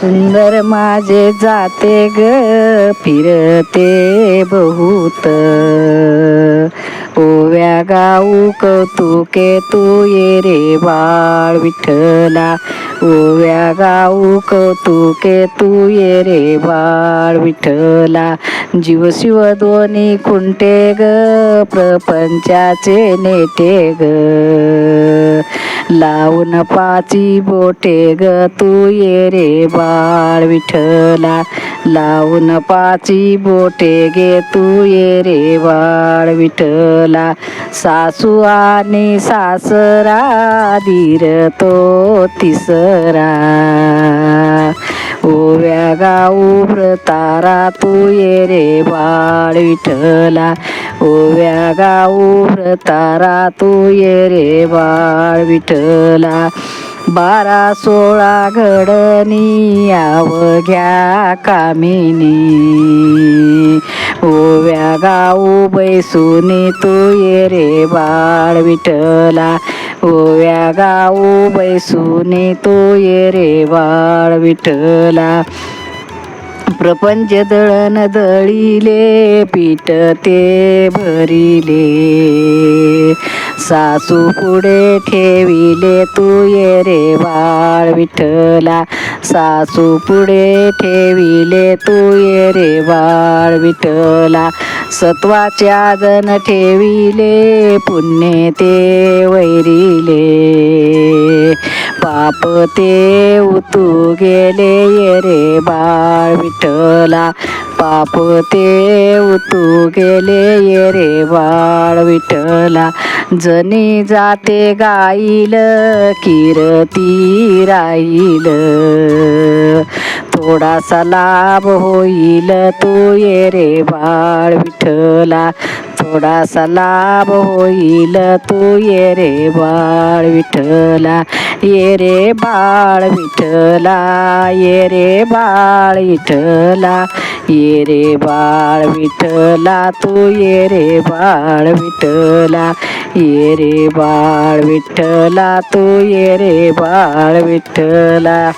सुंदर माझे जाते ग फिरते बहुत. ओव्या गाऊ कौतुके तू ये रे बाळ विठ्ठला. ओव्या गाऊ कौतुके तू ये रे बाळ विठ्ठला. जीव शिव दोन्ही खुंटे ग प्रपंचाचे नेटे ग. लावून पाची बोटे ग तू ये रे बाळ विठला लावून पाची बोटे गे तू ये रे बाळ विठला सासू आणि सासरा दीर तो तिसरा. ओव्या गाऊ व्रतारा तू ये रे बाळ विठला ओव्या गाऊ व्रतारा तू ये रे बाळ विठला बारा सोळा घडणी अवघ्या कामिनी. ओव्या गाऊ बैसुनी तू ये रे बाळ विठला ओव्या गाऊ बैसूने तो ये रे बाळ विठला प्रपंच दळण दळीले पीठ ते भरिले. सासू पुढे ठेविले तू ये रे बाळ विठ्ठला. सासू पुढे ठेविले तू ये रे बाळ विठ्ठला. सत्वाचे जन ठेविले पुण्य ते वैरिले. पाप ते उतू गेले ये रे बाळ विठला पाप ते उतू गेले ये रे बाळ विठला जनी जाते गाईल किरती राहील. थोडासा लाभ होईल तू ये रे बाळ विठ्ठला. थोडासा लाभ होईल तू ये रे बाळ विठ्ठला. ये रे बाळ विठ्ठला ये रे बाळ विठ्ठला. ये रे बाळ विठ्ठला तू ये रे बाळ विठ्ठला. ये रे बाळ विठ्ठला तू ये रे बाळ विठ्ठला.